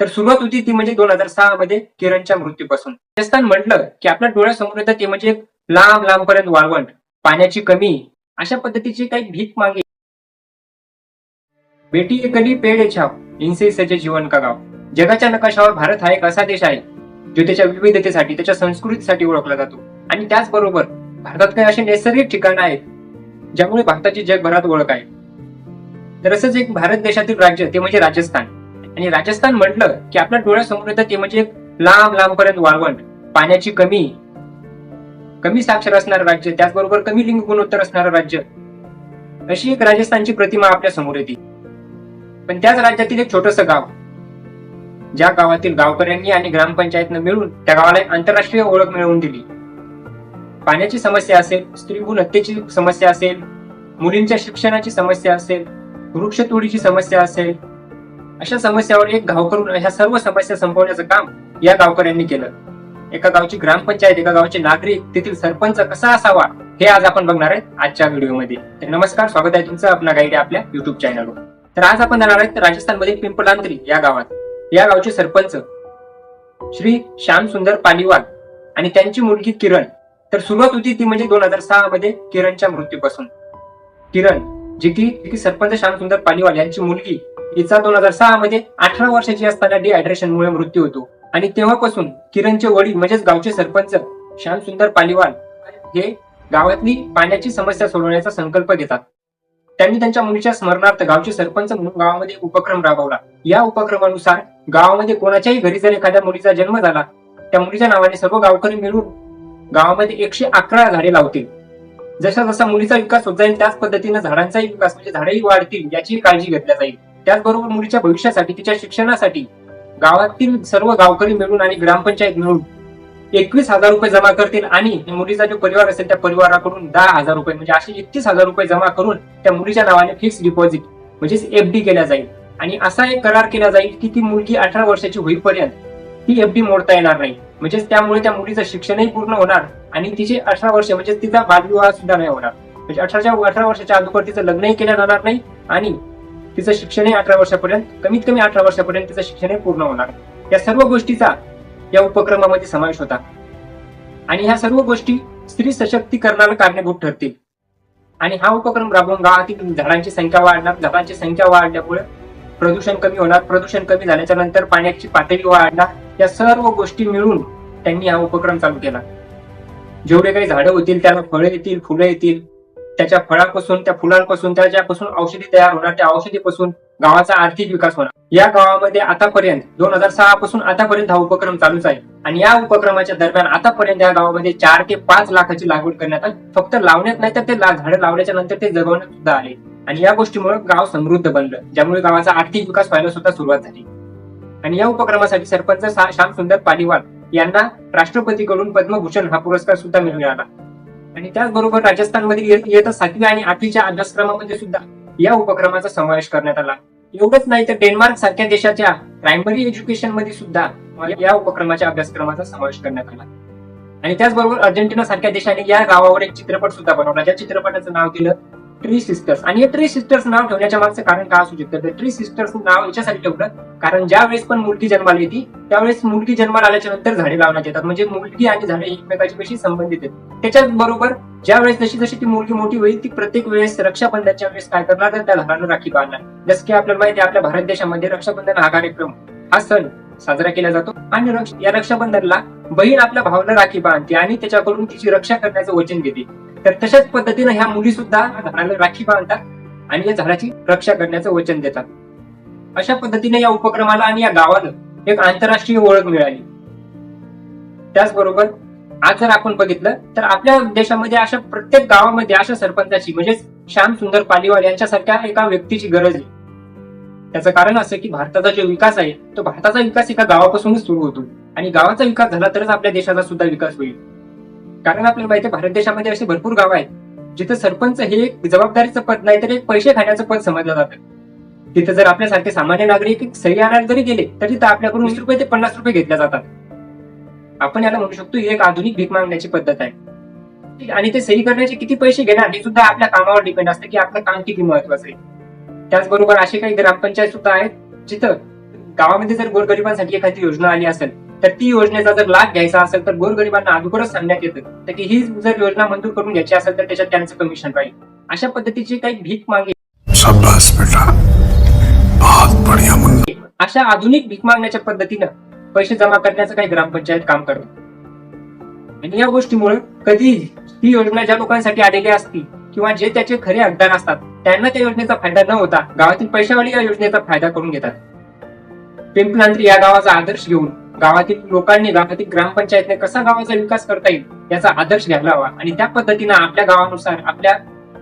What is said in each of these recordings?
तर सुरुवात होती ती म्हणजे दोन हजार सहा मध्ये किरणच्या मृत्यूपासून. राजस्थान म्हटलं की आपल्या डोळ्यासमोर येतं ते म्हणजे लांब लांबपर्यंत वाळवंट पाण्याची कमी अशा पद्धतीची काही भीक मागे. बेटी एकली पेड़ छाप छाव इनसे जीवन का गाव. जगाच्या नकाशावर भारत हा एक असा देश आहे जो त्याच्या विविधतेसाठी त्याच्या संस्कृतीसाठी ओळखला जातो. आणि त्याचबरोबर भारतात काही असे नैसर्गिक ठिकाणं आहेत ज्यामुळे भारताची जगभरात ओळख आहे. तर असंच एक भारत देशातील राज्य ते म्हणजे राजस्थान. आणि राजस्थान म्हटलं की आपल्या डोळ्यासमोर येतं ते म्हणजे लांब लांबपर्यंत वाळवंट. पाण्याची कमी कमी साक्षर असणारं राज्य त्याचबरोबर कमी लिंग गुणोत्तर असणारं राज्य. अशी एक राजस्थानची प्रतिमा आपल्यासमोर येते. पण त्याच राज्यातील एक छोटस गाव ज्या गावातील गावकऱ्यांनी आणि ग्रामपंचायतनं मिळून त्या गावाला एक आंतरराष्ट्रीय ओळख मिळवून दिली. पाण्याची समस्या असेल स्त्री भ्रूण हत्येची समस्या असेल मुलींच्या शिक्षणाची समस्या असेल वृक्षतोडीची समस्या असेल अशा समस्यावर एक गाव करून अशा सर्व समस्या संपवण्याचं काम या गावकऱ्यांनी केलं. एका गावची ग्रामपंचायत एका गावचे नागरिक तेथील सरपंच कसा असावा हे आज आपण बघणार आहेत आजच्या व्हिडिओमध्ये. तर नमस्कार स्वागत आहे तुमचं आपला गाईड आपल्या युट्यूब चॅनलवर तर आज आपण जाणार आहेत राजस्थानमधील पिंपलांत्री या गावात. या गावचे सरपंच श्री श्याम सुंदर पालिवाल आणि त्यांची मुलगी किरण. तर सुरुवात होती ती म्हणजे दोन हजार सहा मध्ये किरणच्या मृत्यूपासून. किरण जी की की सरपंच श्याम सुंदर पालिवाल यांची मुलगी हिचा दोन हजार सहा मध्ये अठरा वर्षाची असताना डिहायड्रेशनमुळे मृत्यू होतो. आणि तेव्हापासून किरणचे वडील म्हणजेच गावचे सरपंच श्यामसुंदर पालिवाल हे गावातली पाण्याची समस्या सोडवण्याचा संकल्प घेतात. त्यांनी त्यांच्या मुलीच्या स्मरणार्थ गावचे सरपंच म्हणून गावामध्ये उपक्रम राबवला. या उपक्रमानुसार गावामध्ये कोणाच्याही घरी जर एखाद्या मुलीचा जन्म झाला त्या मुलीच्या नावाने सर्व गावकरी मिळून गावामध्ये एकशे अकरा झाडे लावतील. जसा जसा मुलीचा विकास होत जाईल त्याच पद्धतीनं झाडांचाही विकास म्हणजे झाडेही वाढतील याची काळजी घेतल्या जाईल. त्याचबरोबर मुलीच्या भविष्यासाठी तिच्या शिक्षणासाठी गावातील सर्व गावकरी मिळून आणि ग्रामपंचायत मिळून एकवीस हजार रुपये जमा करतील आणि मुलीचा जो परिवार असेल त्या परिवाराकडून दहा हजार रुपये म्हणजे असे एकतीस हजार रुपये जमा करून त्या मुलीच्या नावाने फिक्स डिपॉझिट म्हणजेच एफडी केल्या जाईल. आणि असा एक करार केला जाईल की ती मुलगी अठरा वर्षाची होईपर्यंत ती एफडी मोडता येणार नाही. म्हणजेच त्यामुळे त्या मुलीचं शिक्षणही पूर्ण होणार आणि तिचे अठरा वर्ष म्हणजे तिचा बालविवाह सुद्धा नाही होणार. म्हणजे अठराच्या अठरा वर्षाच्या अगोदर तिचं लग्नही केलं जाणार नाही आणि तिचं शिक्षणही अठरा वर्षापर्यंत कमीत कमी अठरा वर्षापर्यंत तिचं शिक्षणही पूर्ण होणार. या सर्व गोष्टीचा या उपक्रमामध्ये समावेश होता. आणि ह्या सर्व गोष्टी स्त्री सशक्तीकरणाला कारणीभूत ठरतील. आणि हा उपक्रम राबवून गावातील झाडांची संख्या वाढणार झाडांची संख्या वाढल्यामुळे प्रदूषण कमी होणार प्रदूषण कमी झाल्याच्यानंतर पाण्याची पातळी वाढणार या सर्व गोष्टी मिळून त्यांनी हा उपक्रम चालू केला. जेवढे काही झाडं होतील त्याला फळं येतील फुलं येतील त्याच्या फळापासून त्या फुलांपासून त्याच्यापासून औषधी तयार होणार त्या औषधीपासून गावाचा आर्थिक विकास होणार. या गावामध्ये आतापर्यंत दोन हजार सहा पासून आतापर्यंत हा उपक्रम चालूच आहे. आणि या उपक्रमाच्या दरम्यान आतापर्यंत या गावामध्ये चार ते पाच लाखाची लागवड करण्यात आली. फक्त लावण्यात नाही तर ते झाडं लावल्याच्या नंतर ते जगवण्यात सुद्धा आले. आणि या गोष्टीमुळे गाव समृद्ध बनलं. ज्यामुळे गावाचा आर्थिक विकास व्हायला सुद्धा सुरुवात झाली. आणि या उपक्रमासाठी सरपंच श्यामसुंदर सुंदर पालिवाल यांना राष्ट्रपतीकडून पद्मभूषण हा पुरस्कार सुद्धा मिळाला. आणि त्याचबरोबर राजस्थानमधील इय- इयत्ता सातवी आणि आठवीच्या अभ्यासक्रमामध्ये सुद्धा या उपक्रमाचा समावेश करण्यात आला. एवढंच नाही तर डेन्मार्क सारख्या देशाच्या प्रायमरी एज्युकेशनमध्ये सुद्धा या उपक्रमाच्या अभ्यासक्रमाचा समावेश करण्यात आला. आणि त्याचबरोबर अर्जेंटिना सारख्या देशाने या गावावर एक चित्रपट सुद्धा बनवला. ज्या चित्रपटाचं नाव दिलं ट्री सिस्टर्स आणि हे ट्री सिस्टर्स नाव ठेवण्याच्या मागचं कारण काय असू शकतं? ट्री सिस्टर्स नाव याच्यासाठी ठेवलं कारण ज्या वेळेस पण मुलगी जन्माला येते त्यावेळेस मुलगी जन्माला आल्याच्यानंतर झाडे लावण्यात येतात. म्हणजे मुलगी आणि झाडे एकमेकाच्या कशी संबंधित आहेत. त्याच्याच बरोबर ज्या वेळेस जशी जशी ती मुलगी मोठी होईल ती प्रत्येक वेळेस रक्षाबंधनच्या वेळेस काय करणार? तर त्या झाडांना राखी बांधणार. जसं की आपल्याला माहिती आहे आपल्या भारत देशामध्ये रक्षाबंधन हा कार्यक्रम हा सण साजरा केला जातो. आणि रक्ष- या रक्षाबंधनला बहीण आपल्या भावना राखी बांधते आणि त्याच्याकडून तिची रक्षा करण्याचं वचन घेते तर तशाच पद्धतीने ह्या मुली सुद्धा झाडाला राखी बांधतात आणि या झाडाची रक्षा करण्याचं वचन देतात. अशा पद्धतीने या उपक्रमाला आणि या गावाला एक आंतरराष्ट्रीय ओळख मिळाली. त्याचबरोबर आज जर आपण बघितलं तर आपल्या देशामध्ये अशा प्रत्येक गावामध्ये अशा सरपंचाची म्हणजेच श्याम सुंदर पालिवाल यांच्यासारख्या एका व्यक्तीची गरज आहे. त्याचं कारण असं की भारताचा जो विकास आहे तो भारताचा विकास एका गावापासूनच सुरू होतो. आणि गावाचा विकास झाला तरच आपल्या देशाचा सुद्धा विकास होईल. कारण आपल्याला माहिती आहे भारत देशामध्ये असे भरपूर गाव आहेत जिथे सरपंच हे एक जबाबदारीचं पद नाही तर एक पैसे खाण्याचं पद समजलं जातं. तिथे जर आपल्यासारखे सामान्य नागरिक एक सही आणायला जरी गेले तर तिथं आपल्याकडून वीस रुपये ते पन्नास रुपये घेतल्या जातात. आपण याला म्हणू शकतो ही एक आधुनिक भीक मागण्याची पद्धत आहे. आणि ते सही करण्याचे किती पैसे घेणार हे सुद्धा आपल्या कामावर डिपेंड असतं की आपलं काम किती महत्वाचं आहे. त्याचबरोबर असे काही ग्रामपंचायत सुद्धा आहेत जिथं गावामध्ये जर गोरगरिबांसाठी एखादी योजना आली असेल तर ती योजनेचा जर लाभ घ्यायचा असेल तर गोरगरिबांना अगोदरच सांगण्यात येतं. तर की ही जर योजना मंजूर करून घ्यायची असेल तर त्याच्यात त्यांचं कमिशन राहील. अशा पद्धतीची काही भीक मागे अशा आधुनिक भीक मागण्याच्या पद्धतीनं पैसे जमा करण्याचं काही ग्रामपंचायत काम करते आणि या गोष्टीमुळे कधी ही योजना ज्या लोकांसाठी आलेली असती किंवा जे त्याचे खरे हकदार असतात त्यांना त्या योजनेचा फायदा न होता गावातील पैशावाली या योजनेचा फायदा करून घेतात. पिंपलांत्री या गावाचा आदर्श घेऊन गावातील लोकांनी गावातील ग्रामपंचायतने कसा गावाचा विकास करता येईल याचा आदर्श घ्यायला हवा. आणि त्या पद्धतीने आपल्या गावानुसार आपल्या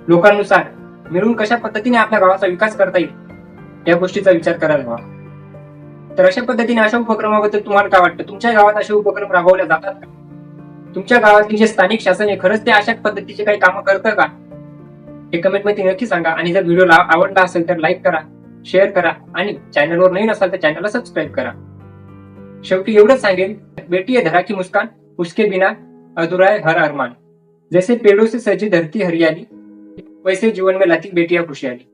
लोकांनुसार मिळून कशा पद्धतीने आपल्या गावाचा विकास करता येईल या गोष्टीचा विचार करायला हवा. तर अशा पद्धतीने अशा उपक्रमाबद्दल तुम्हाला काय वाटतं? तुमच्या गावात असे उपक्रम राबवले जातात का? तुमच्या गावातील जे स्थानिक शासन आहे खरंच ते अशा पद्धतीचे काही कामं करतं का? हे कमेंटमध्ये नक्की सांगा. आणि जर व्हिडिओ आवडला असेल तर लाईक करा शेअर करा आणि चॅनलवर नवीन असाल तर चॅनलला सबस्क्राईब करा. शेवटी एवढंच सांगेन बेटी है धरा की मुस्कान उसके बिना अधुराय है हर अरमान. जैसे पेड़ों से सजी धरती हरियाली वैसे जीवन में लाती बेटियां खुशियाली.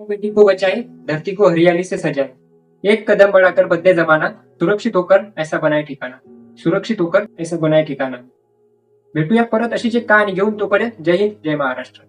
बेटी को बचाए धरती को हरियाली से सजाए. एक कदम बढ़ाकर बदले जमाना सुरक्षित होकर ऐसा बनाए ठिकाणा सुरक्षित होकर ऐसा बनाए ठिकाणा भेटूया परत अशीच एक कहाणी घेऊन तोपर्यंत जय हिंद जय महाराष्ट्र।